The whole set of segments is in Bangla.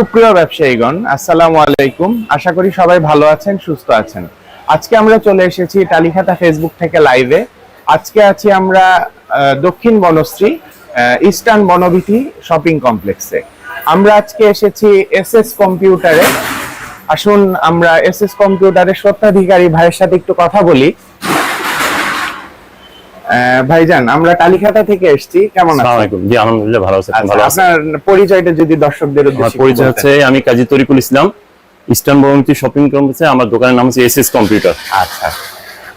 সুপ্রিয় ব্যবসায়ীগণ, আসসালামু আলাইকুম। আশা করি সবাই ভালো আছেন, সুস্থ আছেন। আজকে আমরা চলে এসেছি টালিখাতা ফেসবুক থেকে লাইভে আজকে আছি আমরা দক্ষিণ বনশ্রী ইস্টার্ন বনবিথি শপিং কমপ্লেক্সে আমরা আজকে এসেছি এস এস কম্পিউটারে আসুন, আমরা এস এস কম্পিউটারের স্বত্বাধিকারী ভাইয়ের সাথে একটু কথা বলি। ভাইজান আমরা টালিখাতা থেকে এসেছি। কেমন আছেন? জি আলহামদুলিল্লাহ ভালো আছি। আচ্ছা, ভালো আপনার পরিচয়টা যদি দর্শকদের উদ্দেশ্যে পরিচয়। হচ্ছে আমি কাজী তরিকুল ইসলাম ইস্টার্ন বরমতি শপিং কমপ্লেক্সে আমার দোকানের নাম হচ্ছে এস এস কম্পিউটার। আচ্ছা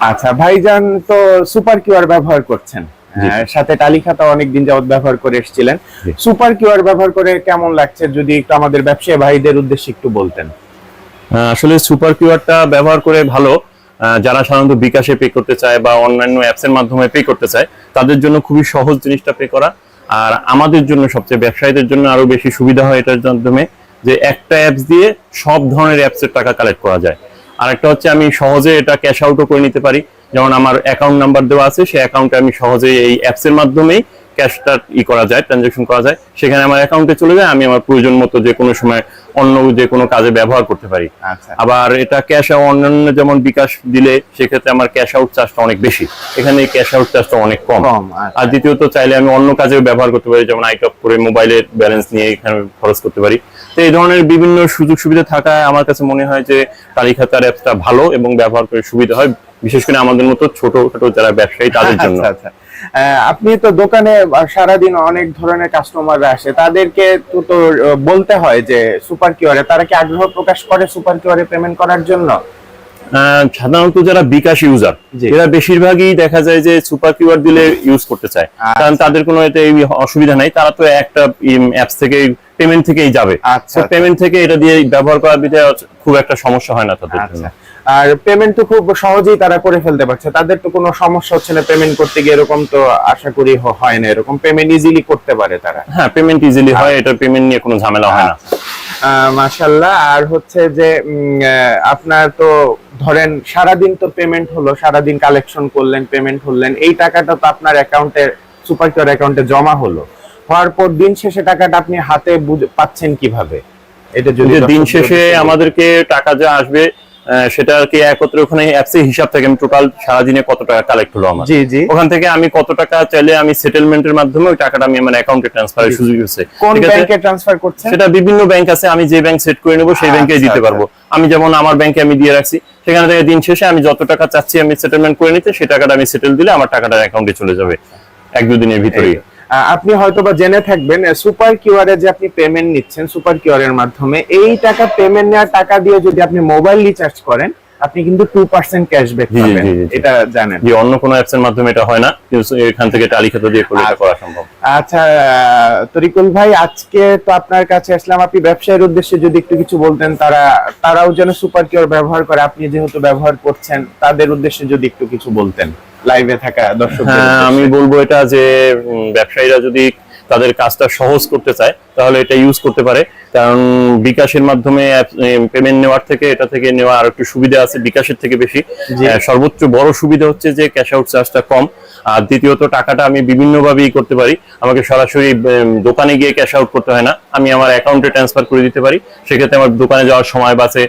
আচ্ছা ভাইজান তো সুপার কিউআর ব্যবহার করছেন। সাথে টালিখাতা অনেকদিন যাবত ব্যবহার করে এসেছিলেন। সুপার কিউআর ব্যবহার করে কেমন লাগছে যদি একটু আমাদের ব্যবসায়ী ভাইদের উদ্দেশ্যে একটু বলতেন? আসলে সুপার কিউআরটা ব্যবহার করে ভালো। যারা সাধারণত বিকাশে পে করতে চায় বা অন্যান্য অ্যাপস এর মাধ্যমে পে করতে চায়, তাদের জন্য খুবই সহজ জিনিসটা পে করা। আর আমাদের জন্য সবচেয়ে ব্যবসায়ীদের জন্য আরও বেশি সুবিধা হয় এটার মাধ্যমে যে একটা অ্যাপস দিয়ে সব ধরনের অ্যাপস এর টাকা কালেক্ট করা যায়। আর একটা হচ্ছে আমি সহজে এটা ক্যাশ আউটও করে নিতে পারি। যেমন আমার অ্যাকাউন্ট নাম্বার দেওয়া আছে, সেই অ্যাকাউন্টে আমি সহজে এই অ্যাপস এর মাধ্যমেই ক্যাশটা ই করা যায় ট্রানজাকশন করা যায় সেখানে আমার অ্যাকাউন্টে চলে যায় আমি আমার প্রয়োজন মতো যে কোনো সময় অন্য যে কোনো কাজে ব্যবহার করতে পারি। আচ্ছা। আবার এটা ক্যাশ আউট অন্যান্য যেমন বিকাশ দিলে সেক্ষেত্রে আমার ক্যাশ আউট চার্জটা অনেক বেশি। এখানে ক্যাশ আউট চার্জটা অনেক কম। আচ্ছা। আর দ্বিতীয়ত চাইলে আমি অন্য কাজেও ব্যবহার করতে পারি যেমন আইটপ করে মোবাইলের ব্যালেন্স নিয়ে এখানে খরচ করতে পারি। তো এই ধরনের বিভিন্ন সুযোগ সুবিধা থাকায় আমার কাছে মনে হয় যে তালিকাতার অ্যাপসটা ভালো এবং ব্যবহার করে সুবিধা হয় বিশেষ করে আমাদের মতো ছোট ছোট যারা ব্যবসায়ী তাদের জন্য। আচ্ছা আহ, আপনি তো দোকানে সারাদিন অনেক ধরনের কাস্টমাররা আসে। তাদেরকে তো তো বলতে হয় যে সুপার কিউআরে তারা কি আগ্রহ প্রকাশ করে সুপার কিউআরে পেমেন্ট করার জন্য? সাধারণত যারা বিকাশ ইউজার এরা বেশিরভাগই দেখা যায় যে সুপার কিউআর দিলে ইউজ করতে চায়। আচ্ছা। কারণ তাদের কোনো এতে অসুবিধা নাই তারা তো একটা অ্যাপস থেকে পেমেন্ট থেকেই যাবে। আচ্ছা, আচ্ছা। পেমেন্ট থেকে এটা দিয়ে ব্যবহার করার দিতে খুব একটা সমস্যা হয় না তাদের জন্য। আচ্ছা আর পেমেন্ট তো খুব সহজেই তারা করে ফেলতে পারছে। তাদের তো কোনো সমস্যা হচ্ছে না পেমেন্ট করতে গিয়ে এরকম তো আশা করি হয় না। এরকম পেমেন্ট ইজিলি করতে পারে তারা। হ্যাঁ পেমেন্ট ইজিলি হয় এটা পেমেন্ট নিয়ে কোনো ঝামেলা হয় না। মাশাল্লাহ আর হচ্ছে যে আপনার তো ধরেন সারাদিন তো পেমেন্ট হলো সারাদিন কালেকশন করলেন পেমেন্ট করলেন এই টাকাটা তো আপনার অ্যাকাউন্টে সুপার কিউর অ্যাকাউন্টে জমা হলো। হওয়ার পর দিন শেষে টাকাটা আপনি হাতে পাচ্ছেন কীভাবে? এটা যদি দিন শেষে আমাদেরকে টাকা যা আসবে আহ, সেটা আর কি একত্রে ওখানে অ্যাপসে হিসাব থাকে আমি টোটাল সারাদিনে কত টাকা কালেক্ট হলো আমার? জি জি। ওখান থেকে আমি কত টাকা চাইলে আমি সেটেলমেন্টের মাধ্যমে ওই টাকাটা আমি আমার অ্যাকাউন্টে ট্রান্সফারের সুযোগ আছে? কোন ব্যাংকে ট্রান্সফার করছেন? সেটা বিভিন্ন ব্যাংক আছে আমি যে ব্যাংক সেট করে নেব সেই ব্যাংকে আচ্ছা, দিতে আচ্ছা। পারব। আমি যেমন আমার ব্যাংকে আমি দিয়ে রাখছি সেখানে থেকে দিন শেষে আমি যত টাকা চাচ্ছি আমি সেটেলমেন্ট করে নিতে সেই টাকাটা আমি সেটেল দিলে আমার টাকাটা অ্যাকাউন্টে চলে যাবে এক দুদিনের ভিতরেই। আহ, হয়তো বা জেনে থাকবেন সুপার কিউআরে যে আপনি পেমেন্ট নিচ্ছেন সুপার কিউআরের মাধ্যমে এই টাকা পেমেন্ট নেওয়ার টাকা দিয়ে যদি আপনি মোবাইল রিচার্জ করেন আপনি কিন্তু টু পার্সেন্ট ক্যাশব্যাক জি, জি, পাবেন। এটা জানেন। যে অন্য কোনো অ্যাপসের মাধ্যমে এটা হয় না কিন্তু এখান থেকে টালি খাতা দিয়ে করলে করা সম্ভব। আচ্ছা তরিকুল ভাই আজকে তো আপনার কাছে আসলাম আপনি ব্যবসায়ের উদ্দেশ্যে যদি একটু কিছু বলতেন তারা তারাও যেন সুপার কিউর ব্যবহার করে আপনি যেহেতু ব্যবহার করছেন তাদের উদ্দেশ্যে যদি একটু কিছু বলতেন লাইভে থাকা দর্শক হ্যাঁ আমি বলব এটা যে ব্যবসায়ীরা যদি তাদের কাজটা সহজ করতে চায় তাহলে এটা ইউজ করতে পারে। কারণ বিকাশের মাধ্যমে পেমেন্ট নেওয়ার থেকে এটা থেকে নেওয়া আর একটু সুবিধা আছে বিকাশের থেকে বেশি। সর্বোচ্চ বড় সুবিধা হচ্ছে যে ক্যাশ আউট চার্জটা কম। আর দ্বিতীয়ত টাকাটা আমি বিভিন্ন ভাবেই করতে পারি। আমাকে সরাসরি দোকানে গিয়ে ক্যাশ আউট করতে হয় না। আমি আমার অ্যাকাউন্টে ট্রান্সফার করে দিতে পারি। সেক্ষেত্রে আমার দোকানে যাওয়ার সময় বাঁচে।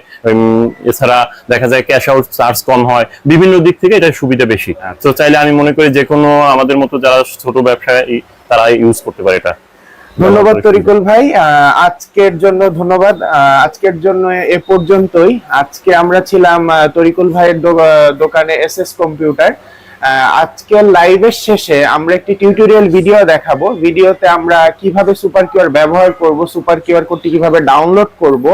এছাড়া দেখা যায় ক্যাশ আউট চার্জ কম হয়। বিভিন্ন দিক থেকে এটা সুবিধা বেশি। তো চাইলে আমি মনে করি যে কোনো আমাদের মতো যারা ছোট ব্যবসায়ী তারা ইউজ করতে পারে এটা। ধন্যবাদ তরিকুল ভাই। আজকের জন্য ধন্যবাদ। আজকের জন্য এ পর্যন্তই। আজকে আমরা ছিলাম তরিকুল ভাইয়ের দোকানে এস এস কম্পিউটার। আজকে লাইভের শেষে আমরা একটি টিউটোরিয়াল ভিডিও দেখাবো। ভিডিওতে আমরা কীভাবে সুপার কিউআর ব্যবহার করব সুপার কিউআর কোডটি কীভাবে ডাউনলোড করব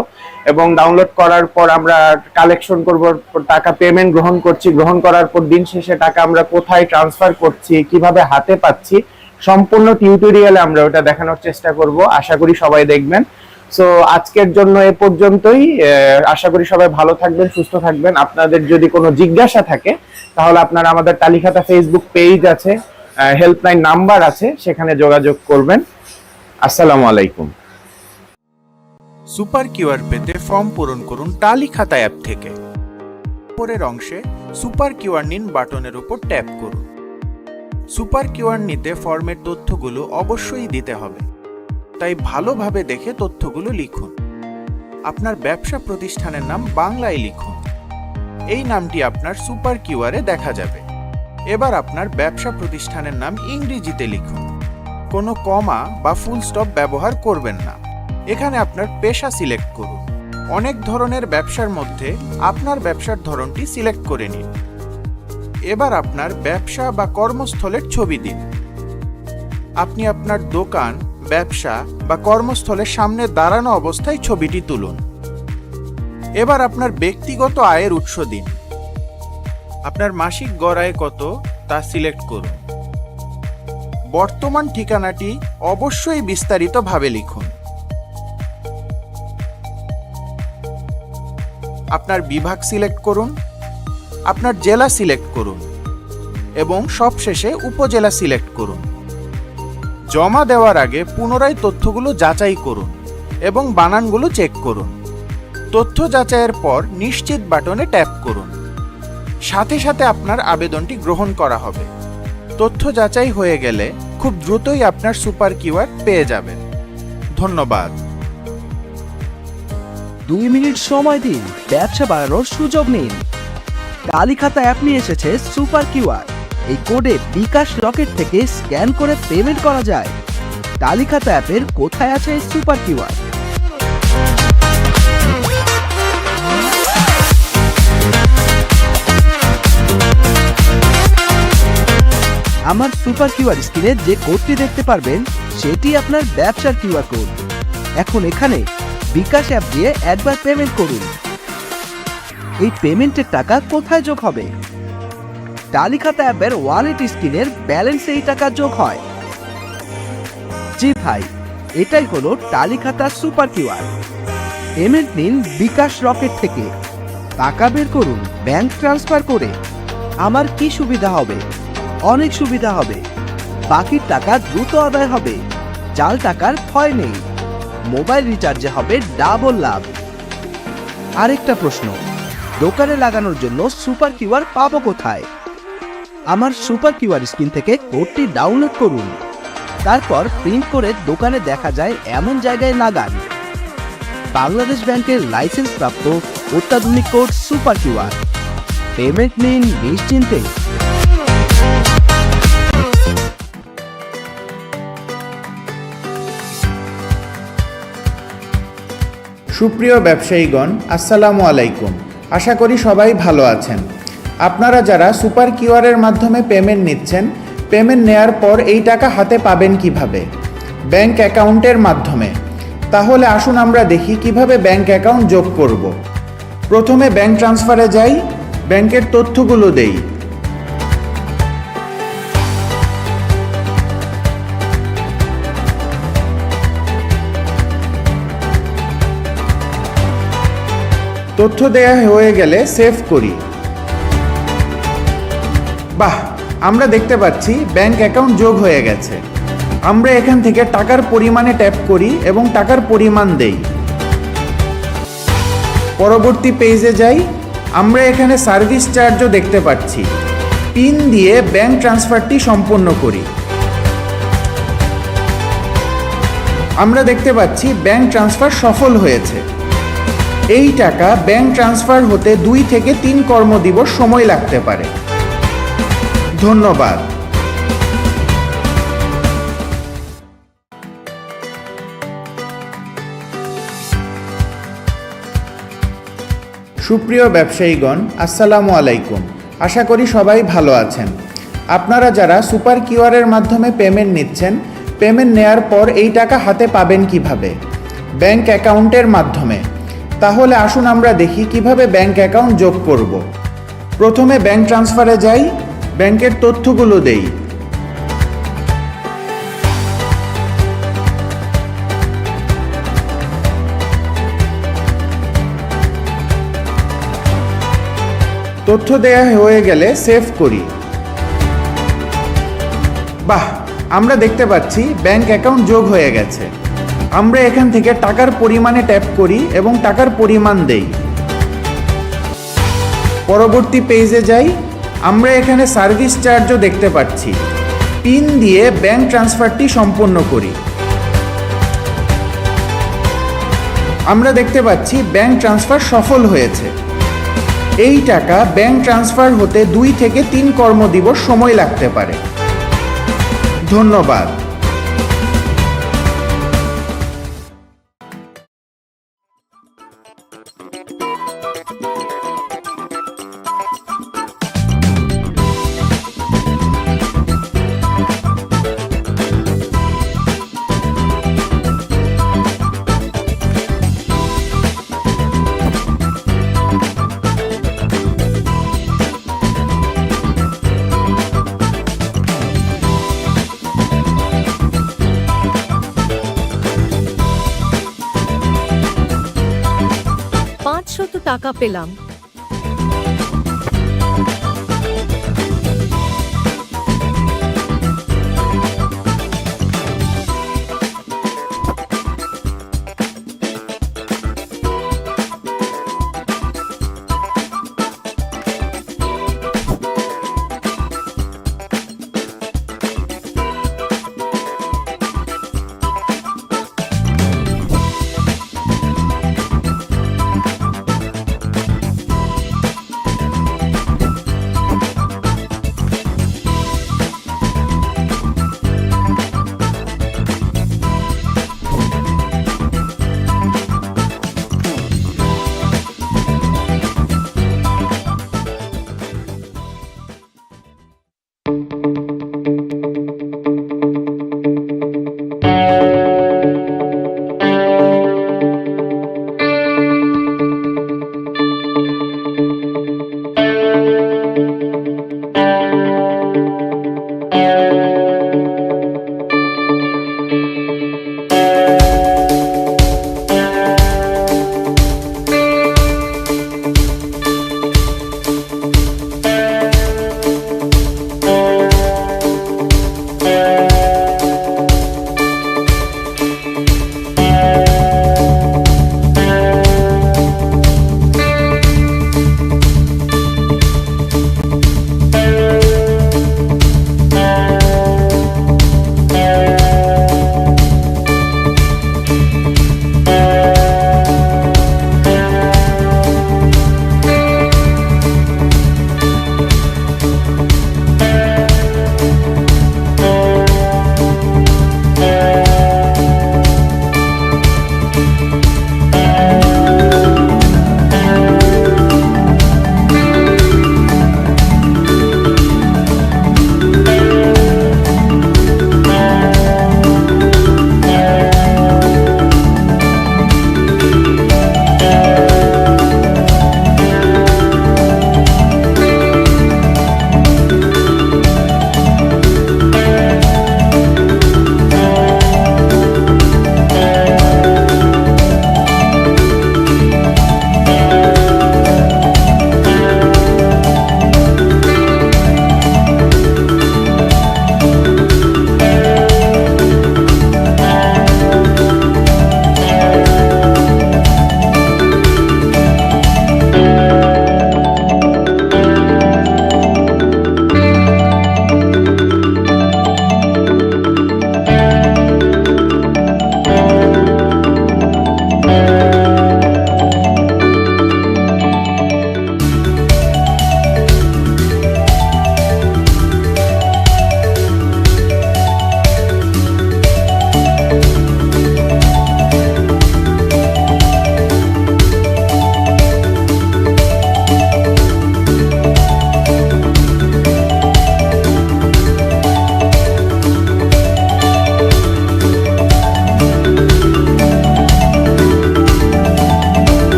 এবং ডাউনলোড করার পর আমরা কালেকশন করব টাকা পেমেন্ট গ্রহণ করছি। গ্রহণ করার পর দিন শেষে টাকা আমরা কোথায় ট্রান্সফার করছি কীভাবে হাতে পাচ্ছি সম্পূর্ণ টিউটোরিয়ালে আমরা ওটা দেখানোর চেষ্টা করব। আশা করি সবাই দেখবেন। সো আজকের জন্য এ পর্যন্তই। আশা করি সবাই ভালো থাকবেন, সুস্থ থাকবেন। আপনাদের যদি কোনো জিজ্ঞাসা থাকে, তাহলে আপনারা আমাদের তালিকাটা ফেসবুক পেজ আছে হেল্পলাইন নাম্বার আছে, সেখানে যোগাযোগ করবেন। আসসালামু আলাইকুম। সুপার কিউআর পেতে ফর্ম পূরণ করুন টালি খাতা অ্যাপ থেকে। উপরের অংশে সুপার কিউআর নিন বাটনের উপর ট্যাপ করুন। সুপার কিউআর নিতে ফর্মের তথ্যগুলো অবশ্যই দিতে হবে। তাই ভালোভাবে দেখে তথ্যগুলো লিখুন। আপনার ব্যবসা প্রতিষ্ঠানের নাম বাংলায় লিখুন। এই নামটি আপনার সুপার কিউআরে দেখা যাবে। এবার আপনার ব্যবসা প্রতিষ্ঠানের নাম ইংরেজিতে লিখুন। কোনো কমা বা ফুল স্টপ ব্যবহার করবেন না। এখানে আপনার পেশা সিলেক্ট করুন। অনেক ধরনের ব্যবসার মধ্যে আপনার ব্যবসার ধরনটি সিলেক্ট করে নিন। এবার আপনার ব্যবসা বা কর্মস্থলের ছবি দিন। আপনি আপনার দোকান, ব্যবসা বা কর্মস্থলের সামনে দাঁড়ানো অবস্থায় ছবিটি তুলুন। এবার আপনার ব্যক্তিগত আয়ের উৎস দিন। আপনার মাসিক গড় আয় কত তা সিলেক্ট করুন। বর্তমান ঠিকানাটি অবশ্যই বিস্তারিতভাবে লিখুন। আপনার বিভাগ সিলেক্ট করুন। আপনার জেলা সিলেক্ট করুন এবং সবশেষে উপজেলা সিলেক্ট করুন। জমা দেওয়ার আগে পুনরায় তথ্যগুলো যাচাই করুন এবং বানানগুলো চেক করুন। তথ্য যাচাইয়ের পর নিশ্চিত বাটনে ট্যাপ করুন। সাথে সাথে আপনার আবেদনটি গ্রহণ করা হবে। তথ্য যাচাই হয়ে গেলে খুব দ্রুতই আপনার সুপার কিউআর পেয়ে যাবেন। ধন্যবাদ। দুই মিনিট সময় দিন। ব্যবসা বাড়ানোর সুযোগ নিন। কালীখাতা অ্যাপ নিয়ে এসেছে সুপার কিউআর এই কোডে বিকাশ রকেট থেকে স্ক্যান করে পেমেন্ট করা যায়। কালীখাতা অ্যাপের কোথায় আছে সুপার কিউআর আমার সুপার কিউআর স্ক্রিনে যে কোডটি দেখতে পারবেন, সেটি আপনার ব্যবসার কিউআর কোড এখন এখানে বিকাশ অ্যাপ দিয়ে একবার পেমেন্ট করুন। এই পেমেন্টের টাকা কোথায় যোগ হবে? টালিখাতা অ্যাপের ওয়ালেট স্ক্রিনের ব্যালেন্সে এই টাকা যোগ হয়। জি ভাই, এটাই হলো টালিখাতা সুপার কিউআর পেমেন্ট নিন বিকাশ রকেট থেকে। টাকা বের করুন ব্যাংক ট্রান্সফার করে। আমার কি সুবিধা হবে? অনেক সুবিধা হবে। বাকির টাকা দ্রুত আদায় হবে। জাল টাকার ভয় নেই। মোবাইল রিচার্জে হবে ডাবল লাভ। আরেকটা প্রশ্ন। দোকানে লাগানোর জন্য সুপার কিউআর পাবো কোথায়? আমার সুপার কিউআর স্ক্রিন থেকে কোডটি ডাউনলোড করুন। তারপর প্রিন্ট করে দোকানে দেখা যায় এমন জায়গায় লাগান। বাংলাদেশ ব্যাংকের লাইসেন্স প্রাপ্ত অত্যাধুনিক কোড সুপার কিউআর। পেমেন্ট নিন নিশ্চিন্তে। সুপ্রিয় ব্যবসায়ীগণ, আসসালামু আলাইকুম। আশা করি সবাই ভালো আছেন। আপনারা যারা সুপার কিউআরের মাধ্যমে পেমেন্ট নিচ্ছেন, পেমেন্ট নেয়ার পর এই টাকা হাতে পাবেন কীভাবে? ব্যাংক অ্যাকাউন্টের মাধ্যমে। তাহলে আসুন আমরা দেখি কীভাবে ব্যাংক অ্যাকাউন্ট যোগ করব। প্রথমে ব্যাংক ট্রান্সফারে যাই, ব্যাংকের তথ্যগুলো দেই। তথ্য দেয়া হয়ে গেলে সেভ করি। বাহ, আমরা দেখতে পাচ্ছি ব্যাংক অ্যাকাউন্ট যোগ হয়ে গেছে। আমরা এখান থেকে টাকার পরিমাণে ট্যাপ করি এবং টাকার পরিমাণ দেই। পরবর্তী পেজে যাই। আমরা এখানে সার্ভিস চার্জও দেখতে পাচ্ছি। পিন দিয়ে ব্যাংক ট্রান্সফারটি সম্পন্ন করি। আমরা দেখতে পাচ্ছি ব্যাংক ট্রান্সফার সফল হয়েছে। এই টাকা ব্যাংক ট্রান্সফার হতে দুই থেকে তিন কর্মদিবস সময় লাগতে পারে। ধন্যবাদ। সুপ্রিয় ব্যবসায়ীগণ, আসসালামু আলাইকুম। আশা করি সবাই ভালো আছেন। আপনারা যারা সুপার কিউআরের মাধ্যমে পেমেন্ট নিচ্ছেন, পেমেন্ট নেয়ার পর এই টাকা হাতে পাবেন কীভাবে? ব্যাংক অ্যাকাউন্টের মাধ্যমে। তাহলে আসুন আমরা দেখি কীভাবে ব্যাংক অ্যাকাউন্ট যোগ করব। প্রথমে ব্যাংক ট্রান্সফারে যাই, ব্যাংকের তথ্যগুলো দেই। তথ্য দেয়া হয়ে গেলে সেভ করি। বাহ, আমরা দেখতে পাচ্ছি ব্যাংক অ্যাকাউন্ট যোগ হয়ে গেছে। আমরা এখান থেকে টাকার পরিমাণে ট্যাপ করি এবং টাকার পরিমাণ দেই। পরবর্তী পেজে যাই। আমরা এখানে সার্ভিস চার্জও দেখতে পাচ্ছি। পিন দিয়ে ব্যাংক ট্রান্সফারটি সম্পন্ন করি। আমরা দেখতে পাচ্ছি ব্যাংক ট্রান্সফার সফল হয়েছে। এই টাকা ব্যাংক ট্রান্সফার হতে দুই থেকে তিন কর্মদিবস সময় লাগতে পারে। ধন্যবাদ। টাকা পেলাম।